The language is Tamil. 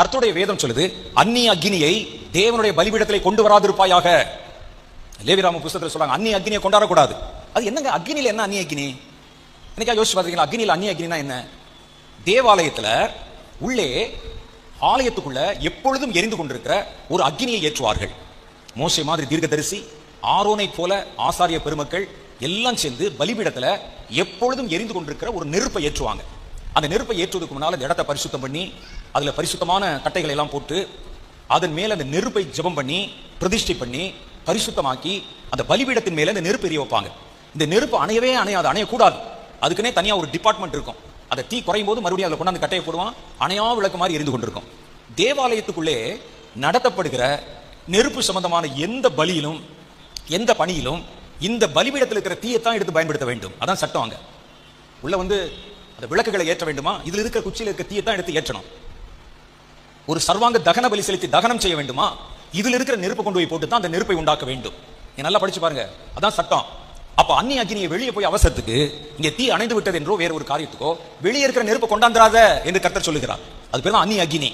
கர்த்தருடைய வேதம் சொல்லுது அந்நிய அக்னியை தேவனுடைய பலிபீடத்திலே கொண்டு வராதிருப்பாயாக. லேவிராம புஸ்தகத்தில் சொல்றாங்க அந்நிய அக்னியை கொண்டாடக்கூடாது. அது என்னங்க அக்னியில் என்ன அந்நிய அக்னி? என்னைக்கா யோசிச்சு பார்த்தீங்களா அக்னியில் அந்நிய அக்னினா என்ன? தேவாலயத்தில் உள்ளே ஆலயத்துக்குள்ள எப்பொழுதும் எரிந்து கொண்டிருக்கிற ஒரு அக்னியை ஏற்றுவார்கள். மோசை மாதிரி தீர்க்கதரிசி ஆரோனை போல ஆசாரிய பெருமக்கள் எல்லாம் சேர்ந்து பலிபீடத்தில் எப்பொழுதும் எரிந்து கொண்டிருக்கிற ஒரு நெருப்பை ஏற்றுவாங்க. அந்த நெருப்பை ஏற்றுவதற்கு முன்னால் அந்த இடத்தை பரிசுத்தம் பண்ணி அதில் பரிசுத்தமான கட்டைகளை எல்லாம் போட்டு அதன் மேல அந்த நெருப்பை ஜெபம் பண்ணி பிரதிஷ்டை பண்ணி பரிசுத்தமாக்கி அந்த பலிபீடத்தின் மேல அந்த நெருப்பு எரிய வைப்பாங்க. இந்த நெருப்பு அணையவே அணையாது அணையக்கூடாது. அதுக்குன்னே தனியா ஒரு டிபார்ட்மெண்ட் இருக்கும். அந்த தீ குறையும் போது மறுபடியும் அதில் கொண்டாந்து கட்டையை போடுவான். அணையா விளக்கு மாதிரி எரிந்து கொண்டிருக்கும். தேவாலயத்துக்குள்ளே நடத்தப்படுகிற நெருப்பு சம்பந்தமான எந்த பலியிலும் எந்த பணியிலும் இந்த பலிபீடத்தில் இருக்கிற தீயைத்தான் எடுத்து பயன்படுத்த வேண்டும். அதான் சட்டம் அங்க. உள்ள வந்து இந்த விளக்குகளை ஏற்ற வேண்டுமா? இதுல இருக்கிற குச்சியில் இருக்க தீயைத்தான் எடுத்து ஏற்றணும். ஒரு சர்வாங்க தகன பலி செலுத்தி தகனம் செய்ய வேண்டுமா? இதுல இருக்கிற நெருப்பு கொண்டு போய் போட்டு தான் அந்த நெருப்பை உண்டாக்க வேண்டும். நீ நல்லா படிச்சு பாருங்க. அதான் சட்டம். அப்ப அந்நிய அக்னியை வெளியே போய் அவசரத்துக்கு இங்க தீ அணைந்து விட்டது என்றோ வேற ஒரு காரியத்துக்கோ வெளியே இருக்கிற நெருப்பு கொண்டாந்துராத என்று கர்த்தர் சொல்லுகிறார். அது பேர் தான் அந்நிய அக்னி.